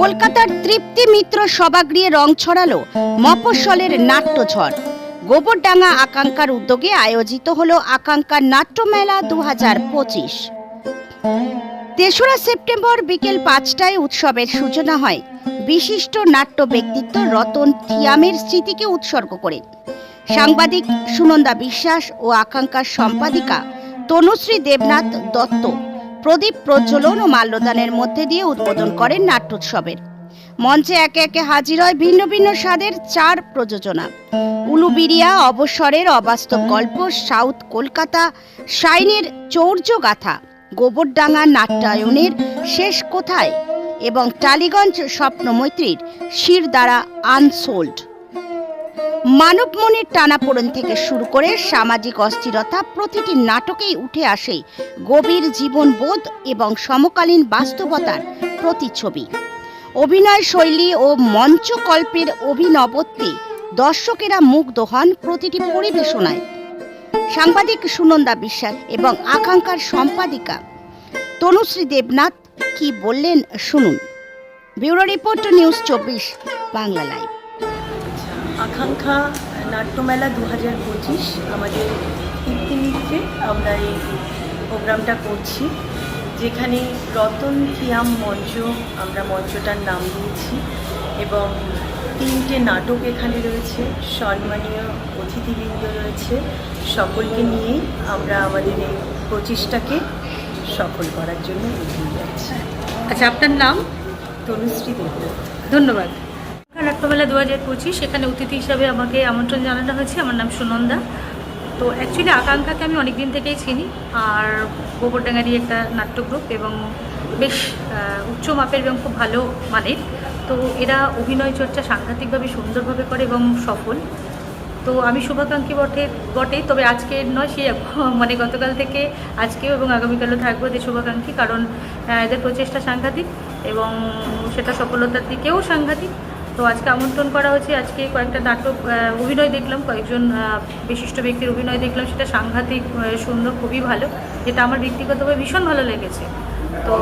কলকাতার তৃপ্তি মিত্র সভাগৃহে রং ছড়ালো মফস্বলের নাট্যঝড়। গোবরডাঙ্গা আকাঙ্ক্ষার উদ্যোগে আয়োজিত হলো আকাঙ্ক্ষার নাট্যমেলা দু হাজার পঁচিশ। তেসরা সেপ্টেম্বর বিকেল পাঁচটায় উৎসবের সূচনা হয়। বিশিষ্ট নাট্য ব্যক্তিত্ব রতন থিয়ামের স্মৃতিকে উৎসর্গ করে সাংবাদিক সুনন্দা বিশ্বাস ও আকাঙ্ক্ষার সম্পাদিকা তনুশ্রী দেবনাথ দত্ত। প্রদীপ প্রজ্বলন ও মাল্যদানের মধ্যে দিয়ে উদ্বোধন করেন নাট্যোৎসবের। মঞ্চে একে একে হাজির হয় ভিন্ন ভিন্ন স্বাদের চার প্রযোজনা। উলুবিরিয়া, অবসরের অবাস্তব গল্প, সাউথ কলকাতা, শাইনের চৌর্য গাথা গোবরডাঙ্গা নাট্যায়নের শেষ কোথায় এবং টালিগঞ্জ স্বপ্নমৈত্রীর শির দ্বারা আনসোল্ড। মানব মনের টানাপোড়েন থেকে শুরু করে সামাজিক অস্থিরতা প্রতিটি নাটকেই উঠে আসে গভীর জীবনবোধ এবং সমকালীন বাস্তবতার প্রতিচ্ছবি। অভিনয় শৈলী ও মঞ্চকল্পের অভিনবত্বে দর্শকেরা মুগ্ধ হন প্রতিটি পরিবেশনায়। সাংবাদিক সুনন্দা বিশ্বাস এবং আকাঙ্ক্ষার সম্পাদিকা তনুশ্রী দেবনাথ কি বললেন শুনুন। ব্যুরো রিপোর্ট নিউজ চব্বিশ, বাংলা লাইভ। আকাঙ্ক্ষা নাট্যমেলা দু হাজার পঁচিশ আমাদের কীর্তিমিত্রে আমরা এই প্রোগ্রামটা করছি যেখানে রতন থিয়াম মঞ্চ আমরা মঞ্চটার নাম দিয়েছি এবং তিনটে নাটক এখানে রয়েছে সম্মানীয় অতিথিবৃন্দ রয়েছে সকলকে নিয়েই আমরা আমাদের এই প্রচেষ্টাকে সফল করার জন্য এগিয়ে যাচ্ছি। আচ্ছা আপনার নাম? তনুশ্রী দেব ধন্যবাদ। নাট্যমেলা দু হাজার পঁচিশ এখানে অতিথি হিসাবে আমাকে আমন্ত্রণ জানানো হয়েছে। আমার নাম সুনন্দা। তো অ্যাকচুয়ালি আকাঙ্ক্ষাকে আমি অনেক দিন থেকেই চিনি। আর গোবরডাঙ্গারই একটা নাট্য গ্রুপ এবং বেশ উচ্চ মাপের এবং খুব ভালো মানের। তো এরা অভিনয় চর্চা সাংঘাতিকভাবে সুন্দরভাবে করে এবং সফল। তো আমি শুভাকাঙ্ক্ষী বটে বটে। তবে আজকে নয় সে মানে গতকাল থেকে আজকেও এবং আগামীকালও থাকব যে শুভাকাঙ্ক্ষী। কারণ এদের প্রচেষ্টা সাংঘাতিক এবং সেটা সফলতার দিকেও সাংঘাতিক। তো আজকে আমন্ত্রণ করা হয়েছে। আজকে কয়েকটা নাটক অভিনয় দেখলাম, কয়েকজন বিশিষ্ট ব্যক্তির অভিনয় দেখলাম। সেটা সাংঘাতিক সুন্দর, খুবই ভালো। যেটা আমার ব্যক্তিগতভাবে ভীষণ ভালো লেগেছে। তো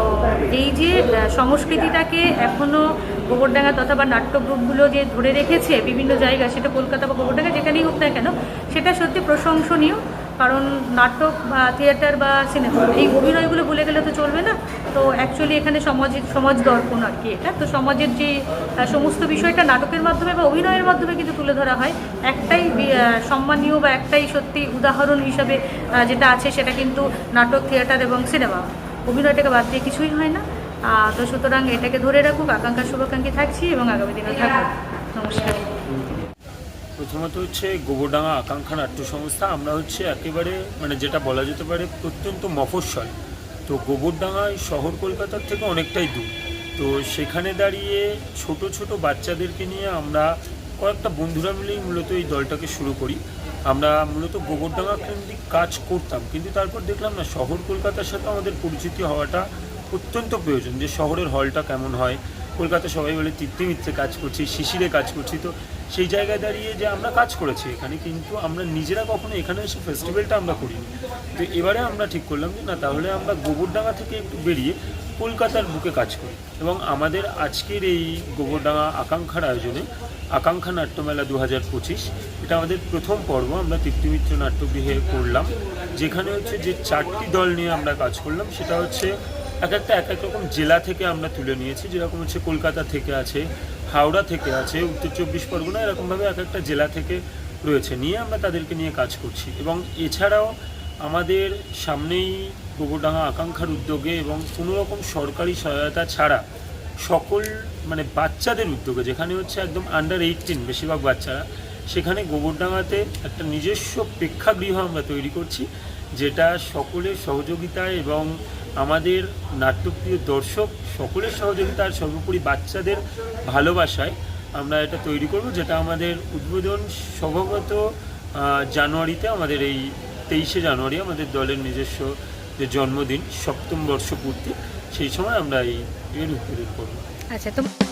এই যে সংস্কৃতিটাকে এখনও গোবরডাঙ্গা তথা বা নাট্য গ্রুপগুলো যে ধরে রেখেছে বিভিন্ন জায়গায়, সেটা কলকাতা বা গোবরডাঙ্গা যেখানেই হোক না কেন, সেটা সত্যি প্রশংসনীয়। কারণ নাটক বা থিয়েটার বা সিনেমা, এই অভিনয়গুলো ভুলে গেলে তো চলবে না। তো অ্যাকচুয়ালি এখানে সমাজের, সমাজ দর্পণ আর কি এটা। তো সমাজের যে সমস্ত বিষয়টা নাটকের মাধ্যমে বা অভিনয়ের মাধ্যমে কিন্তু তুলে ধরা হয়। একটাই সম্মানীয় বা একটাই সত্যি উদাহরণ হিসাবে যেটা আছে সেটা কিন্তু নাটক, থিয়েটার এবং সিনেমা। অভিনয়টাকে বাদ দিয়ে কিছুই হয় না। তো সুতরাং এটাকে ধরে রাখুক। আকাঙ্ক্ষা, শুভাকাঙ্ক্ষী থাকছি এবং আগামী দিনে থাকব নমস্কার। প্রথমত হচ্ছে গোবরডাঙ্গা আকাঙ্ক্ষা নাট্য সংস্থা আমরা হচ্ছে একেবারে মানে যেটা বলা যেতে পারে প্রত্যন্ত মফস্বল। তো গোবরডাঙ্গায় শহর কলকাতার থেকে অনেকটাই দূর। তো সেখানে দাঁড়িয়ে ছোট ছোট বাচ্চাদেরকে নিয়ে আমরা কয়েকটা বন্ধুরা মিলেই মূলত এই দলটাকে শুরু করি। আমরা মূলত গোবরডাঙ্গা কেন্দ্রিক কাজ করতাম, কিন্তু তারপর দেখলাম না, শহর কলকাতার সাথে আমাদের পরিচিতি হওয়াটা অত্যন্ত প্রয়োজন যে শহরের হলটা কেমন হয়। কলকাতা সবাই বলে তৃপ্তিমিত্রে কাজ করছি, শিশিরে কাজ করছি। তো সেই জায়গায় দাঁড়িয়ে যে আমরা কাজ করেছি এখানে, কিন্তু আমরা নিজেরা কখনো এখানে এসে ফেস্টিভ্যালটা আমরা করিনি। তো এবারে আমরা ঠিক করলাম যে, না, তাহলে আমরা গোবরডাঙ্গা থেকে একটু বেরিয়ে কলকাতার বুকে কাজ করি। এবং আমাদের আজকের এই গোবরডাঙ্গা আকাঙ্ক্ষার আয়োজনে আকাঙ্ক্ষা নাট্যমেলা দু হাজার পঁচিশ, এটা আমাদের প্রথম পর্ব। আমরা তৃপ্তিমিত্র নাট্যগৃহে করলাম। যেখানে হচ্ছে যে চারটি দল নিয়ে আমরা কাজ করলাম, সেটা হচ্ছে এক একটা, এক এক রকম জেলা থেকে আমরা তুলে নিয়েছি, যেরকম হচ্ছে কলকাতা থেকে আছে, হাওড়া থেকে আছে, উত্তর চব্বিশ পরগনা, এরকমভাবে এক একটা জেলা থেকে রয়েছে। নিয়ে আমরা তাদেরকে নিয়ে কাজ করছি। এবং এছাড়াও আমাদের সামনেই গোবরডাঙ্গা আকাঙ্ক্ষার উদ্যোগে এবং কোনো রকম সরকারি সহায়তা ছাড়া সকল মানে বাচ্চাদের উদ্যোগে, যেখানে হচ্ছে একদম আন্ডার এইটিন বেশিরভাগ বাচ্চারা, সেখানে গোবরডাঙ্গাতে একটা নিজস্ব প্রেক্ষাগৃহ আমরা তৈরি করছি, যেটা সকলের সহযোগিতায় এবং আমাদের নাট্যপ্রিয় দর্শক সকলের সহযোগিতা আর সর্বোপরি বাচ্চাদের ভালোবাসায় আমরা এটা তৈরি করব, যেটা আমাদের উদ্বোধন সম্ভবত জানুয়ারিতে, আমাদের এই তেইশে জানুয়ারি, আমাদের দলের নিজস্ব যে জন্মদিন, সপ্তম বর্ষ পূর্তি সেই সময় আমরা এই এর উদ্বোধন করব। আচ্ছা তো